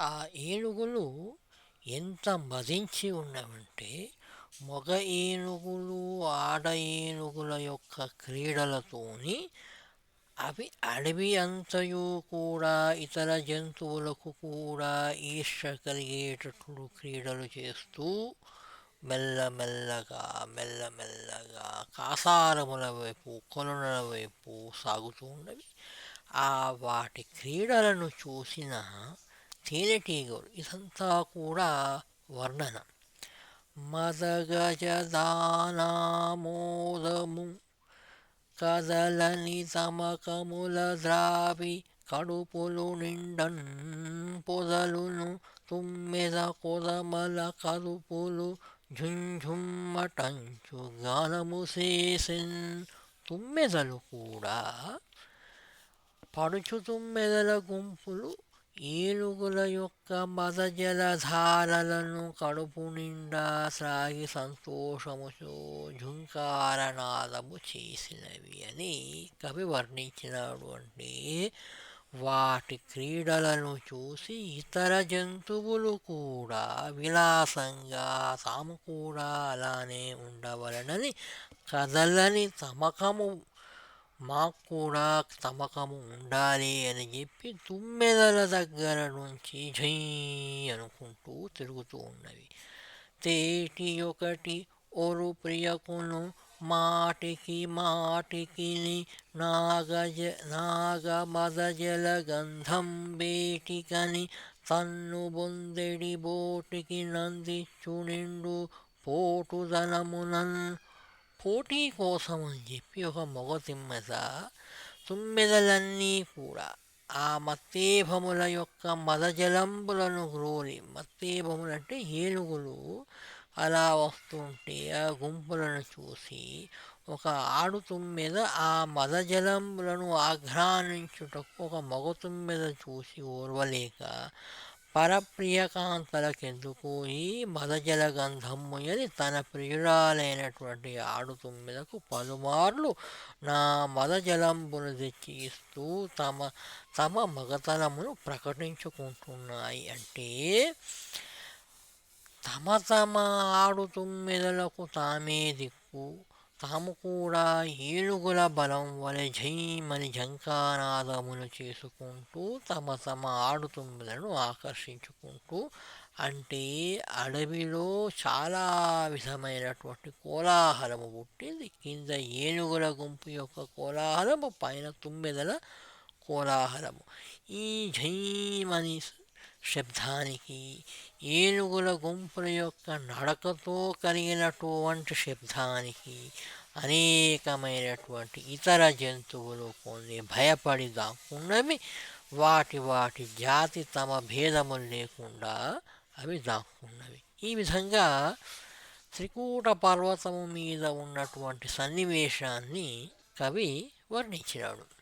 ఆ ఏనుగులు ఎంత మదించి ఉన్నవంటే మగ ఏనుగులు ఆడ ఏనుగుల యొక్క క్రీడలతోని అవి అడవి అంతయు కూడా ఇతర జంతువులకు కూడా ఈర్ష కలిగేటట్లు క్రీడలు చేస్తూ మెల్లమెల్లగా మెల్లమెల్లగా కాసారముల వైపు కొలనుల వైపు సాగుతూ ఉన్నవి. ఆ వాటి క్రీడలను చూసిన తేనెటీగలు ఇదంతా కూడా వర్ణన. మదగజదానామోదము కదలని తమకముల ద్రావి కడుపులు నిండన్ పొదలును తుమ్మెద కొదమల కదుపులు ఝుంఝుమ్మటంచు గానము చేసెన్ తుమ్మెదలు కూడా. పడుచు తుమ్మెదల గుంపులు ఏనుగుల యొక్క మదజలధారలను కడుపు నిండా సాగి సంతోషముతో ఝుంకారనాదము చేసినవి అని కవి వర్ణించినాడు. అంటే వాటి క్రీడలను చూసి ఇతర జంతువులు కూడా విలాసంగా తాము కూడా అలానే ఉండవలనని కదలని తమకము మాకు కూడా తమకము ఉండాలి అని చెప్పి తుమ్మెదల దగ్గర నుంచి జై అనుకుంటూ తిరుగుతూ ఉన్నవి. తేటి ఒకటి ఒరు ప్రియకును మాటికి మాటికి నాగజ నాగమదజల గంధం బేటికని తన్ను బొందెడి బోటికి నందిచ్చు నిండు పోటుదనమునన్ పోటీ కోసం అని చెప్పి ఒక మగ తిమ్మెద తుమ్మెదలన్నీ కూడా ఆ మత్తేభముల యొక్క మదజలంబులను గ్రోలి మత్తేభములు అంటే ఏనుగులు అలా వస్తుంటే ఆ గుంపులను చూసి ఒక ఆడుతుమ్మెద ఆ మదజలంబులను ఆఘ్రానించుటకు ఒక మగతుమ్మెద చూసి ఓర్వలేక పరప్రియకాంతలకెందుకు? ఈ మదజల గంధము తన ప్రియురాలైనటువంటి ఆడుతుమ్మిదకు పలుమార్లు నా మదజలంబును తెచ్చి ఇస్తూ తమ తమ మగతనమును ప్రకటించుకుంటున్నాయి. అంటే తమ తమ ఆడుతుమ్మిదలకు తామే దిక్కు. తాము కూడా ఏనుగుల బలం వలె జైమని జంకానాదములు చేసుకుంటూ తమ తమ ఆడుతుమ్మెలను ఆకర్షించుకుంటూ అంటే అడవిలో చాలా విధమైనటువంటి కోలాహలము పుట్టింది. కింద ఏనుగుల గుంపు యొక్క కోలాహలము పైన తుమ్మెదల కోలాహలము. ఈ జైమని శబ్దానికి ఏనుగుల గుంపుల యొక్క నడకతో కలిగినటువంటి శబ్దానికి అనేకమైనటువంటి ఇతర జంతువులు కొన్ని భయపడి దాక్కున్నవి వాటి వాటి జాతి తమ భేదములు లేకుండా అవి దాక్కున్నవి. ఈ విధంగా త్రికూట పర్వతము మీద ఉన్నటువంటి సన్నివేశాన్ని కవి వర్ణించినాడు.